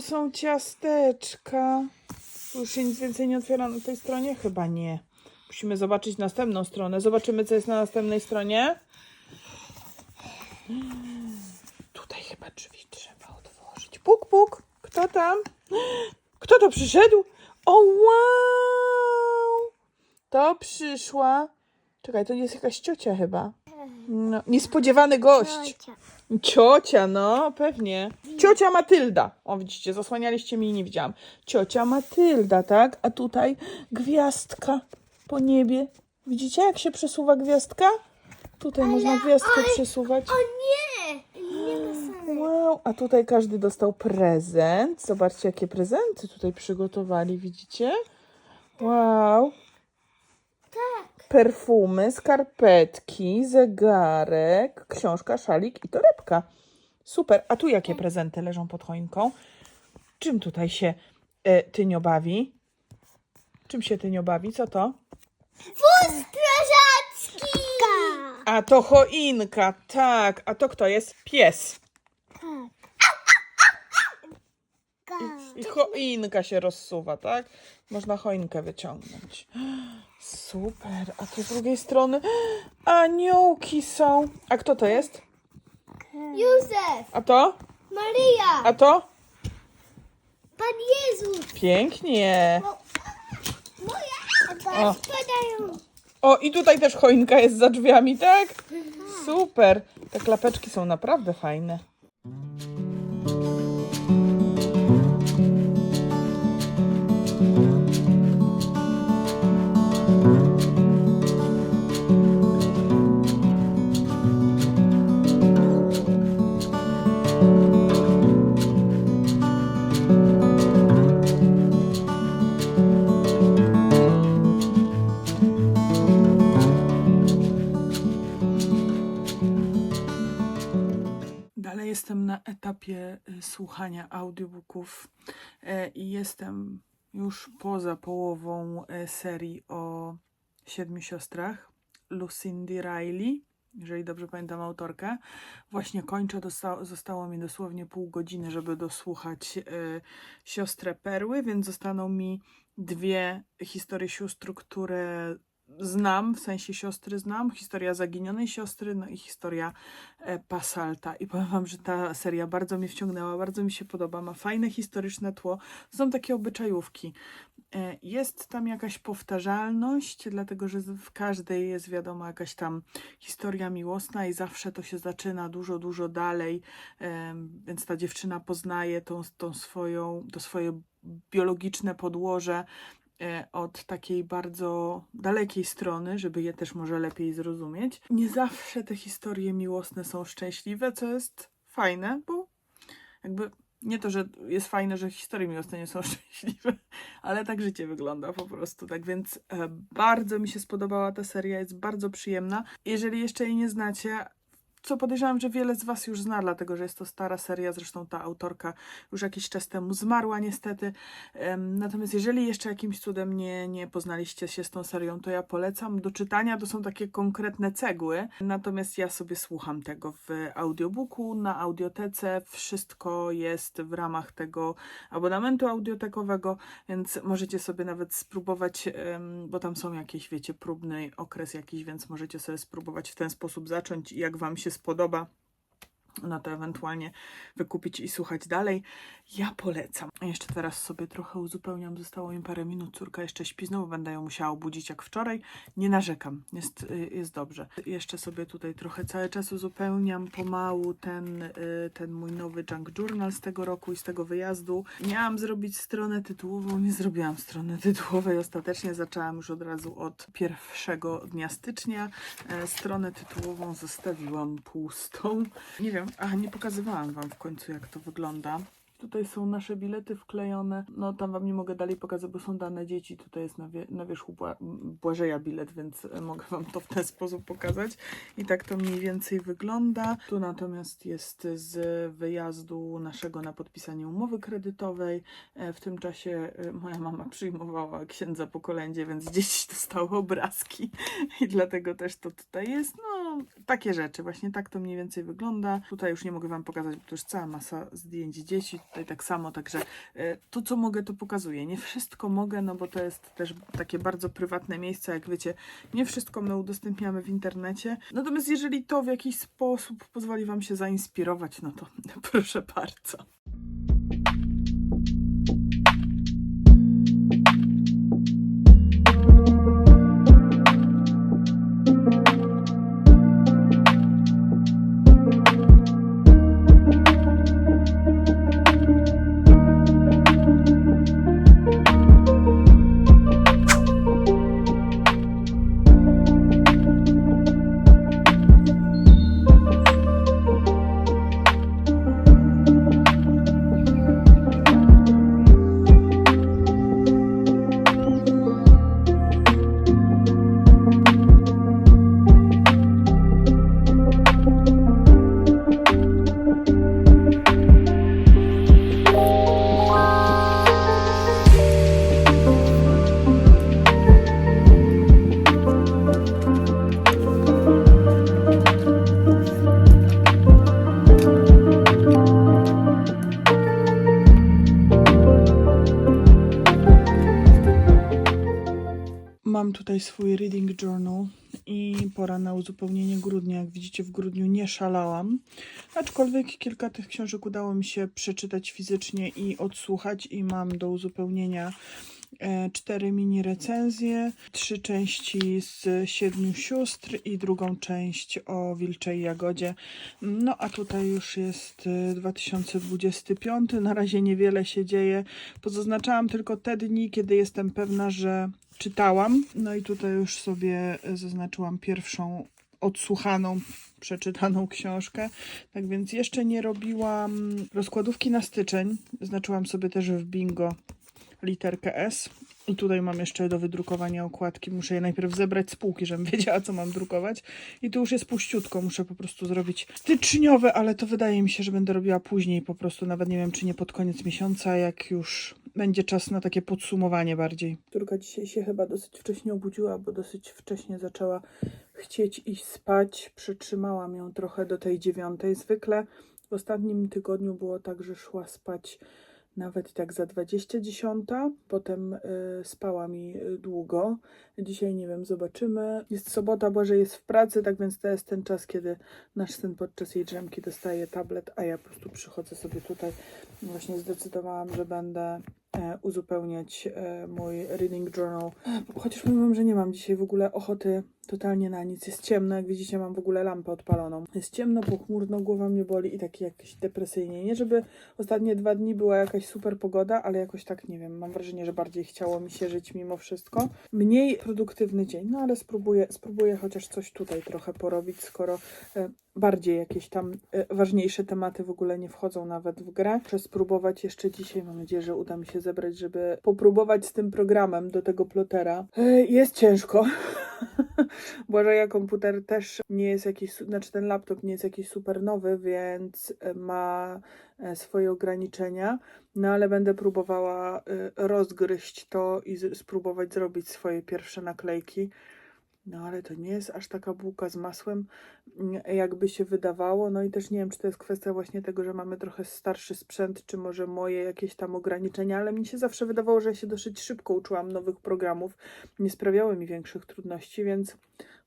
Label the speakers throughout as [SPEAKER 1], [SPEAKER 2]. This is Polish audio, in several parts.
[SPEAKER 1] są ciasteczka. Tu już się nic więcej nie otwiera na tej stronie? Chyba nie. Musimy zobaczyć następną stronę. Zobaczymy, co jest na następnej stronie. Tutaj chyba drzwi trzeba otworzyć. Puk, puk. Kto tam? Kto to przyszedł? O, wow! To przyszła. Czekaj, to jest jakaś ciocia chyba. No, niespodziewany gość. Ciocia, no, pewnie. Ciocia Matylda. O, widzicie, zasłanialiście mi i nie widziałam. Ciocia Matylda, tak? A tutaj gwiazdka po niebie. Widzicie, jak się przesuwa gwiazdka? Tutaj można gwiazdkę przesuwać.
[SPEAKER 2] O nie! Nie sensu.
[SPEAKER 1] Wow, a tutaj każdy dostał prezent. Zobaczcie, jakie prezenty tutaj przygotowali, widzicie? Wow.
[SPEAKER 2] Tak.
[SPEAKER 1] Perfumy, skarpetki, zegarek, książka, szalik i torebka. Super. A tu jakie prezenty leżą pod choinką? Czym tutaj się e, Tynio bawi? Czym się Tynio bawi? Co to?
[SPEAKER 2] Wóz strażacki!
[SPEAKER 1] A to choinka, tak. A to kto jest? Pies. I choinka się rozsuwa, tak? Można choinkę wyciągnąć. Super. A tu z drugiej strony aniołki są. A kto to jest?
[SPEAKER 2] Józef!
[SPEAKER 1] A to?
[SPEAKER 2] Maryja!
[SPEAKER 1] A to?
[SPEAKER 2] Pan Jezus!
[SPEAKER 1] Pięknie.
[SPEAKER 2] Moja!
[SPEAKER 1] O.
[SPEAKER 2] Spadają!
[SPEAKER 1] O, i tutaj też choinka jest za drzwiami, tak? Super. Te klapeczki są naprawdę fajne. Dalej jestem na etapie y, słuchania audiobooków e, i jestem już poza połową e, serii o siedmiu siostrach Lucindy Riley, jeżeli dobrze pamiętam autorkę. Właśnie kończę, zostało mi dosłownie pół godziny, żeby dosłuchać e, siostrę Perły, więc zostaną mi dwie historie sióstr, które znam, w sensie siostry znam, historia zaginionej siostry, no i historia e, Pasalta. I powiem wam, że ta seria bardzo mnie wciągnęła, bardzo mi się podoba, ma fajne historyczne tło, są takie obyczajówki. E, Jest tam jakaś powtarzalność, dlatego że w każdej jest wiadomo jakaś tam historia miłosna i zawsze to się zaczyna dużo, dużo dalej, em, więc ta dziewczyna poznaje tą, tą swoją, to swoje biologiczne podłoże e, od takiej bardzo dalekiej strony, żeby je też może lepiej zrozumieć. Nie zawsze te historie miłosne są szczęśliwe, co jest fajne, bo jakby nie to, że jest fajne, że historie miłosne nie są szczęśliwe, ale tak życie wygląda po prostu. Tak więc e, bardzo mi się spodobała ta seria, jest bardzo przyjemna. Jeżeli jeszcze jej nie znacie, co podejrzewam, że wiele z Was już zna, dlatego że jest to stara seria, zresztą ta autorka już jakiś czas temu zmarła niestety. Natomiast jeżeli jeszcze jakimś cudem nie, nie poznaliście się z tą serią, to ja polecam. Do czytania to są takie konkretne cegły, natomiast ja sobie słucham tego w audiobooku, na audiotece. Wszystko jest w ramach tego abonamentu audiotekowego, więc możecie sobie nawet spróbować, bo tam są jakieś, wiecie, próbny okres jakiś, więc możecie sobie spróbować w ten sposób zacząć i jak Wam się spodoba, no to ewentualnie wykupić i słuchać dalej. Ja polecam. Jeszcze teraz sobie trochę uzupełniam, zostało mi parę minut, córka jeszcze śpi, znowu będę ją musiała obudzić jak wczoraj. Nie narzekam, jest, jest dobrze. Jeszcze sobie tutaj trochę cały czas uzupełniam pomału ten, y, ten mój nowy junk journal z tego roku i z tego wyjazdu. Miałam zrobić stronę tytułową, nie zrobiłam strony tytułowej, ostatecznie zaczęłam już od razu od pierwszego dnia stycznia. E, Stronę tytułową zostawiłam pustą. Nie wiem, a nie pokazywałam Wam w końcu, jak to wygląda. Tutaj są nasze bilety wklejone. No tam Wam nie mogę dalej pokazać, bo są dane dzieci. Tutaj jest na, wie, na wierzchu Bła, Błażeja bilet, więc e, mogę Wam to w ten sposób pokazać. I tak to mniej więcej wygląda. Tu natomiast jest z wyjazdu naszego na podpisanie umowy kredytowej. E, W tym czasie e, moja mama przyjmowała księdza po kolędzie, więc dzieci dostały obrazki i dlatego też to tutaj jest. No, takie rzeczy. Właśnie tak to mniej więcej wygląda. Tutaj już nie mogę Wam pokazać, bo to już cała masa zdjęć dzieci. Tutaj tak samo, także e, to, co mogę, to pokazuję. Nie wszystko mogę, no bo to jest też takie bardzo prywatne miejsce, jak wiecie, nie wszystko my udostępniamy w internecie. Natomiast jeżeli to w jakiś sposób pozwoli Wam się zainspirować, no to proszę bardzo. Tutaj swój reading journal i pora na uzupełnienie grudnia. Jak widzicie, w grudniu nie szalałam, aczkolwiek kilka tych książek udało mi się przeczytać fizycznie i odsłuchać i mam do uzupełnienia cztery mini recenzje, trzy części z siedmiu sióstr i drugą część o Wilczej Jagodzie. No a tutaj już jest e, 2025, na razie niewiele się dzieje. Pozaznaczałam tylko te dni, kiedy jestem pewna, że czytałam. No i tutaj już sobie zaznaczyłam pierwszą odsłuchaną, przeczytaną książkę. Tak więc jeszcze nie robiłam rozkładówki na styczeń. Znaczyłam sobie też w bingo literkę S. I tutaj mam jeszcze do wydrukowania okładki. Muszę je najpierw zebrać z półki, żebym wiedziała, co mam drukować. I tu już jest puściutko. Muszę po prostu zrobić styczniowe, ale to wydaje mi się, że będę robiła później. Po prostu nawet nie wiem, czy nie pod koniec miesiąca, jak już będzie czas na takie podsumowanie bardziej. Córka dzisiaj się chyba dosyć wcześnie obudziła, bo dosyć wcześnie zaczęła chcieć iść spać. Przytrzymałam ją trochę do tej dziewiątej. Zwykle w ostatnim tygodniu było tak, że szła spać nawet tak za 20 dziesiąta. Potem y, spała mi y, długo. Dzisiaj nie wiem, zobaczymy. Jest sobota, Boże jest w pracy, tak więc to jest ten czas, kiedy nasz syn podczas jej drzemki dostaje tablet, a ja po prostu przychodzę sobie tutaj. Właśnie zdecydowałam, że będę uzupełniać e, mój reading journal. E, Chociaż powiem wam, że nie mam dzisiaj w ogóle ochoty totalnie na nic. Jest ciemno, jak widzicie mam w ogóle lampę odpaloną. Jest ciemno, pochmurno, głowa mnie boli i taki jakiś depresyjnie. Nie żeby ostatnie dwa dni była jakaś super pogoda, ale jakoś tak, nie wiem, mam wrażenie, że bardziej chciało mi się żyć mimo wszystko. Mniej produktywny dzień, no ale spróbuję, spróbuję chociaż coś tutaj trochę porobić, skoro e, bardziej jakieś tam e, ważniejsze tematy w ogóle nie wchodzą nawet w grę. Muszę spróbować jeszcze dzisiaj, mam nadzieję, że uda mi się zebrać, żeby popróbować z tym programem do tego plotera. Jest ciężko. Boże, ja komputer też nie jest jakiś, znaczy ten laptop nie jest jakiś super nowy, więc e, ma e, swoje ograniczenia, no ale będę próbowała e, rozgryźć to i spróbować zrobić swoje pierwsze naklejki. No ale to nie jest aż taka bułka z masłem, mm, jakby się wydawało. No i też nie wiem, czy to jest kwestia właśnie tego, że mamy trochę starszy sprzęt, czy może moje jakieś tam ograniczenia, ale mi się zawsze wydawało, że ja się dosyć szybko uczyłam nowych programów. Nie sprawiały mi większych trudności, więc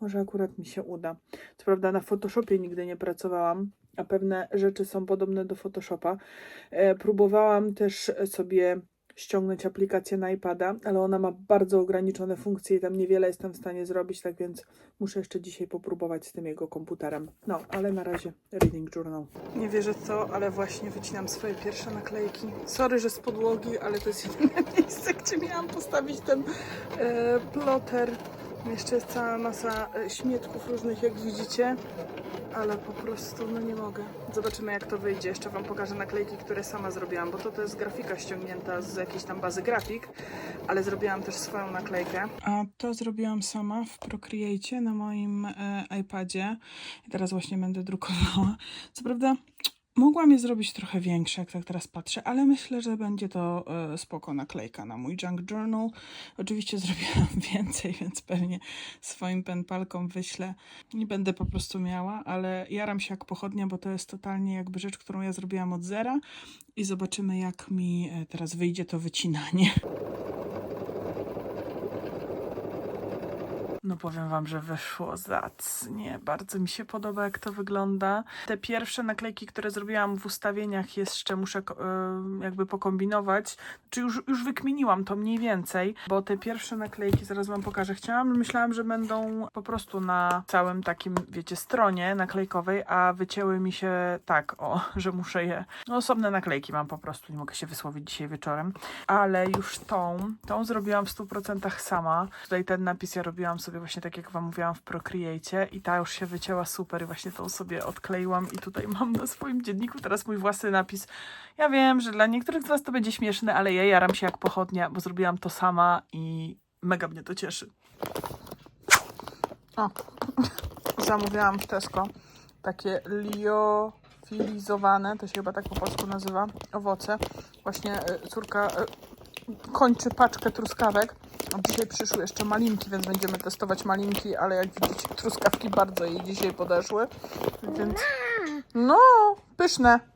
[SPEAKER 1] może akurat mi się uda. Co prawda na Photoshopie nigdy nie pracowałam, a pewne rzeczy są podobne do Photoshopa. E, próbowałam też sobie ściągnąć aplikację na iPada, ale ona ma bardzo ograniczone funkcje i tam niewiele jestem w stanie zrobić, tak więc muszę jeszcze dzisiaj popróbować z tym jego komputerem. No, ale na razie Reading Journal. Nie wierzę co, ale właśnie wycinam swoje pierwsze naklejki. Sorry, że z podłogi, ale to jest jedyne miejsce, gdzie miałam postawić ten e, ploter. Jeszcze jest cała masa e, śmietków różnych, jak widzicie, ale po prostu no nie mogę. Zobaczymy jak to wyjdzie. Jeszcze Wam pokażę naklejki, które sama zrobiłam, bo to, to jest grafika ściągnięta z jakiejś tam bazy grafik, ale zrobiłam też swoją naklejkę. A to zrobiłam sama w Procreate na moim e, iPadzie i teraz właśnie będę drukowała. Co prawda Mogłam je zrobić trochę większe, jak tak teraz patrzę, ale myślę, że będzie to e, spoko naklejka na mój junk journal. Oczywiście zrobiłam więcej, więc pewnie swoim penpalkom wyślę. Nie będę po prostu miała, ale jaram się jak pochodnia, bo to jest totalnie jakby rzecz, którą ja zrobiłam od zera i zobaczymy, jak mi e, teraz wyjdzie to wycinanie. No powiem wam, że wyszło zacnie. Bardzo mi się podoba, jak to wygląda. Te pierwsze naklejki, które zrobiłam w ustawieniach, jeszcze muszę jakby pokombinować. Czy już, już wykminiłam to mniej więcej, bo te pierwsze naklejki, zaraz wam pokażę. Chciałam, myślałam, że będą po prostu na całym takim, wiecie, stronie naklejkowej, a wycięły mi się tak, o, że muszę je... No, osobne naklejki mam po prostu, nie mogę się wysłowić dzisiaj wieczorem. Ale już tą, tą zrobiłam w 100% sama. Tutaj ten napis ja robiłam sobie właśnie tak, jak wam mówiłam w Procreate i ta już się wycięła super i właśnie tą sobie odkleiłam i tutaj mam na swoim dzienniku teraz mój własny napis. Ja wiem, że dla niektórych z was to będzie śmieszne, ale ja jaram się jak pochodnia, bo zrobiłam to sama i mega mnie to cieszy. O, zamówiłam w Tesco takie liofilizowane, to się chyba tak po polsku nazywa, owoce. Właśnie y, córka y, kończy paczkę truskawek. Dzisiaj przyszły jeszcze malinki, więc będziemy testować malinki, ale jak widzicie, truskawki bardzo jej dzisiaj podeszły. Więc no, pyszne.